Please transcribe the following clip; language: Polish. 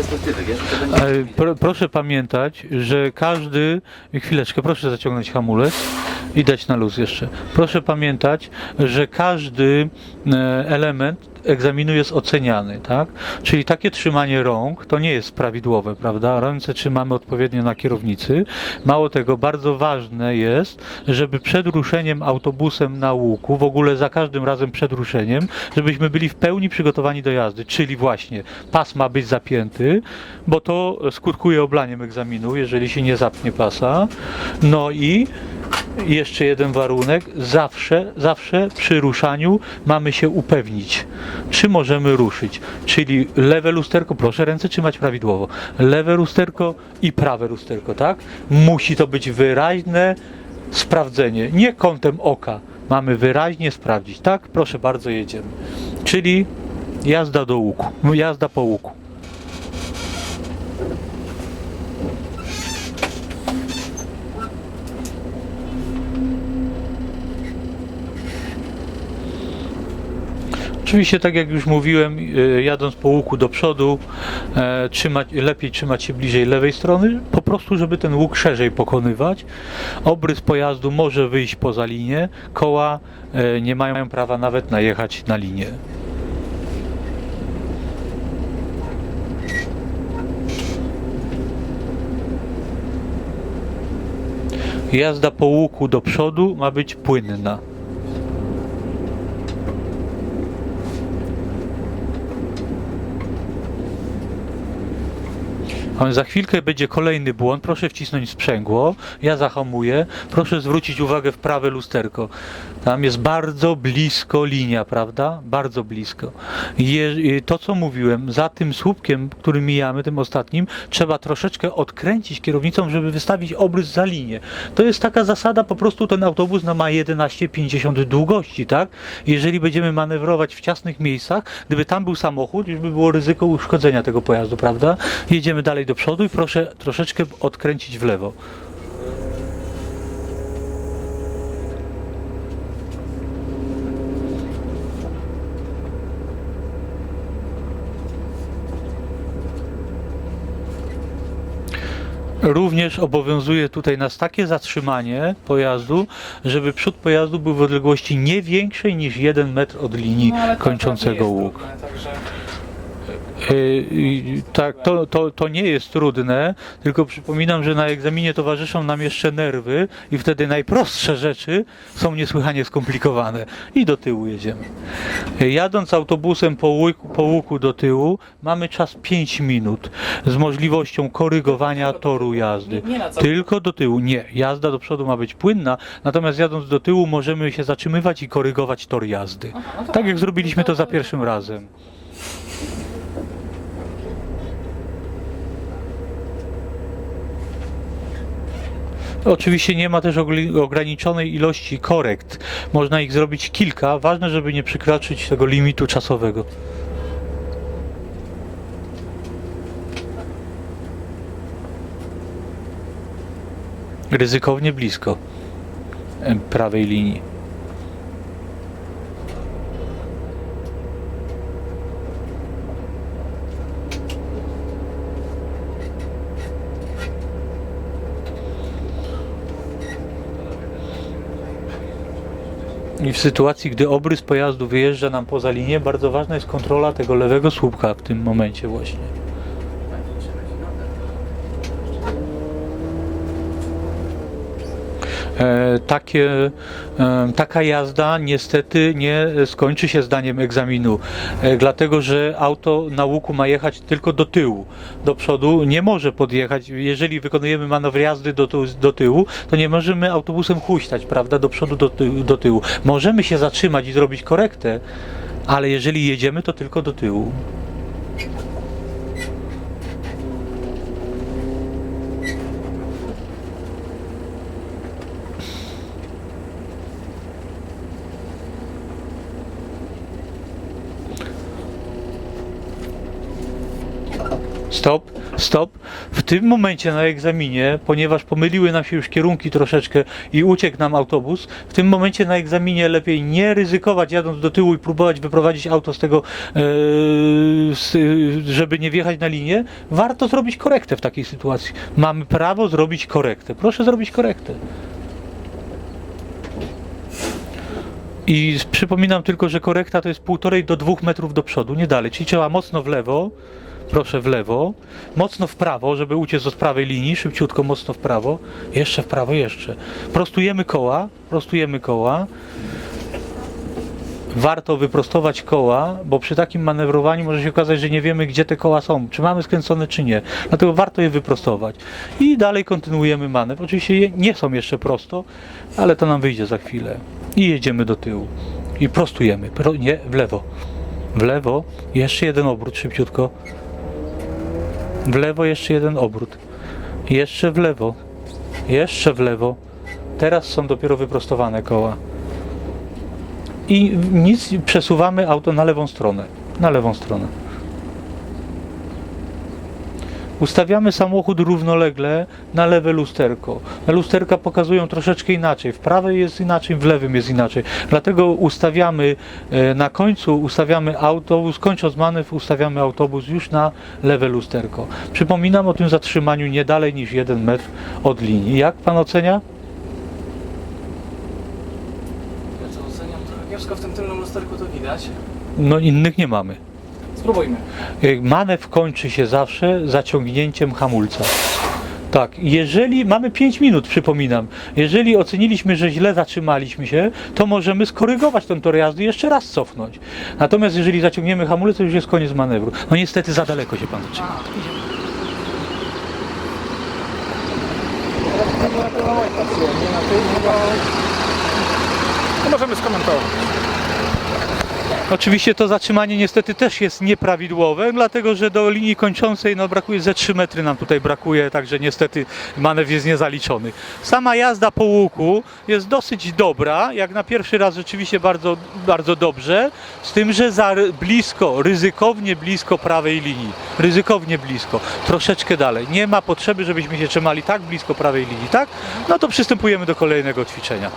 perspektywy, wiesz? To będzie Pro, proszę pamiętać, że każdy. Chwileczkę, proszę zaciągnąć hamulec i dać na luz jeszcze. Proszę pamiętać, że każdy e, element egzaminu jest oceniany, tak? Czyli takie trzymanie rąk to nie jest prawidłowe, prawda? Ręce trzymamy odpowiednio na kierownicy. Mało tego, bardzo ważne jest, żeby przed ruszeniem autobusem na łuku, w ogóle za każdym razem przed ruszeniem, żebyśmy byli w pełni przygotowani do jazdy, czyli właśnie pas ma być zapięty, bo to skutkuje oblaniem egzaminu, jeżeli się nie zapnie pasa. No i jeszcze jeden warunek, zawsze, zawsze przy ruszaniu mamy się upewnić, czy możemy ruszyć. Czyli lewe lusterko, proszę ręce trzymać prawidłowo, lewe lusterko i prawe lusterko, tak? Musi to być wyraźne sprawdzenie, nie kątem oka. Mamy wyraźnie sprawdzić, tak? Proszę bardzo, jedziemy. Czyli jazda do łuku, jazda po łuku. Oczywiście, tak jak już mówiłem, e, jadąc po łuku do przodu, e, trzymać, lepiej trzymać się bliżej lewej strony, po prostu, żeby ten łuk szerzej pokonywać. Obrys pojazdu może wyjść poza linię, koła e, nie mają prawa nawet najechać na linię. Jazda po łuku do przodu ma być płynna. A Za chwilkę będzie kolejny błąd. Proszę wcisnąć sprzęgło. Ja zahamuję. Proszę zwrócić uwagę w prawe lusterko. Tam jest bardzo blisko linia, prawda? Bardzo blisko. Je, y, to, co mówiłem, za tym słupkiem, który mijamy, tym ostatnim, trzeba troszeczkę odkręcić kierownicą, żeby wystawić obrys za linię. To jest taka zasada, po prostu ten autobus ma 11,50 długości, tak? Jeżeli będziemy manewrować w ciasnych miejscach, gdyby tam był samochód, już by było ryzyko uszkodzenia tego pojazdu, prawda? Jedziemy dalej do przodu i proszę troszeczkę odkręcić w lewo. Również obowiązuje tutaj nas takie zatrzymanie pojazdu, żeby przód pojazdu był w odległości nie większej niż 1 metr od linii No, ale to- to kończącego jest łuk. trudne, Także Tak, to, to, to nie jest trudne, tylko przypominam, że na egzaminie towarzyszą nam jeszcze nerwy i wtedy najprostsze rzeczy są niesłychanie skomplikowane. I do tyłu jedziemy. Yy, Jadąc autobusem po łuku, po łuku do tyłu, mamy czas 5 minut z możliwością korygowania toru jazdy. Tylko do tyłu. Nie, jazda do przodu ma być płynna, natomiast jadąc do tyłu możemy się zatrzymywać i korygować tor jazdy. No Tak jak zrobiliśmy to za pierwszym razem. Oczywiście nie ma też ograniczonej ilości korekt. Można ich zrobić kilka. Ważne, żeby nie przekroczyć tego limitu czasowego. Ryzykownie blisko prawej linii. I w sytuacji, gdy obrys pojazdu wyjeżdża nam poza linię, bardzo ważna jest kontrola tego lewego słupka w tym momencie właśnie. E, takie, e, taka jazda niestety nie skończy się zdaniem egzaminu, e, dlatego że auto na łuku ma jechać tylko do tyłu, do przodu nie może podjechać. Jeżeli wykonujemy manewr jazdy do, do tyłu, to nie możemy autobusem huśtać, prawda, do przodu, do, do tyłu. Możemy się zatrzymać i zrobić korektę, ale jeżeli jedziemy, to tylko do tyłu. Stop. stop. W tym momencie na egzaminie, ponieważ pomyliły nam się już kierunki troszeczkę i uciekł nam autobus, w tym momencie na egzaminie lepiej nie ryzykować jadąc do tyłu i próbować wyprowadzić auto z tego, e, żeby nie wjechać na linię. Warto zrobić korektę w takiej sytuacji. Mamy prawo zrobić korektę. Proszę zrobić korektę. I przypominam tylko, że korekta to jest półtorej do dwóch metrów do przodu, nie dalej. Czyli trzeba mocno w lewo, proszę w lewo, mocno w prawo, żeby uciec od prawej linii, szybciutko, mocno w prawo, jeszcze w prawo, jeszcze. Prostujemy koła, prostujemy koła. Warto wyprostować koła, bo przy takim manewrowaniu może się okazać, że nie wiemy, gdzie te koła są, czy mamy skręcone, czy nie. Dlatego warto je wyprostować. I dalej kontynuujemy manewr. Oczywiście nie są jeszcze prosto, ale to nam wyjdzie za chwilę. I jedziemy do tyłu. I prostujemy. Pro, nie, w lewo. W lewo. Jeszcze jeden obrót szybciutko. W lewo jeszcze jeden obrót. Jeszcze w lewo. Jeszcze w lewo. Teraz są dopiero wyprostowane koła. I nic, przesuwamy auto na lewą stronę. Na lewą stronę. Ustawiamy samochód równolegle na lewe lusterko. Lusterka pokazują troszeczkę inaczej. W prawej jest inaczej, w lewym jest inaczej. Dlatego ustawiamy e, na końcu, ustawiamy autobus, kończąc manewr, ustawiamy autobus już na lewe lusterko. Przypominam o tym zatrzymaniu nie dalej niż jeden metr od linii. Jak pan ocenia? Ja to oceniam trochę kiepsko, w tym tylnym lusterku to widać. No innych nie mamy. Spróbujmy. Y, Manewr kończy się zawsze zaciągnięciem hamulca. Tak, jeżeli mamy 5 minut, przypominam, jeżeli oceniliśmy, że źle zatrzymaliśmy się, to możemy skorygować ten tor jazdy i jeszcze raz cofnąć. Natomiast jeżeli zaciągniemy hamulec, to już jest koniec manewru. No niestety za daleko się pan zatrzyma. To możemy skomentować. Oczywiście to zatrzymanie niestety też jest nieprawidłowe, dlatego że do linii kończącej no, brakuje ze 3 metry nam tutaj brakuje, także niestety manewr jest niezaliczony. Sama jazda po łuku jest dosyć dobra, jak na pierwszy raz rzeczywiście bardzo, bardzo dobrze, z tym, że za blisko, ryzykownie blisko prawej linii, ryzykownie blisko, troszeczkę dalej. Nie ma potrzeby, żebyśmy się trzymali tak blisko prawej linii, tak? No to przystępujemy do kolejnego ćwiczenia.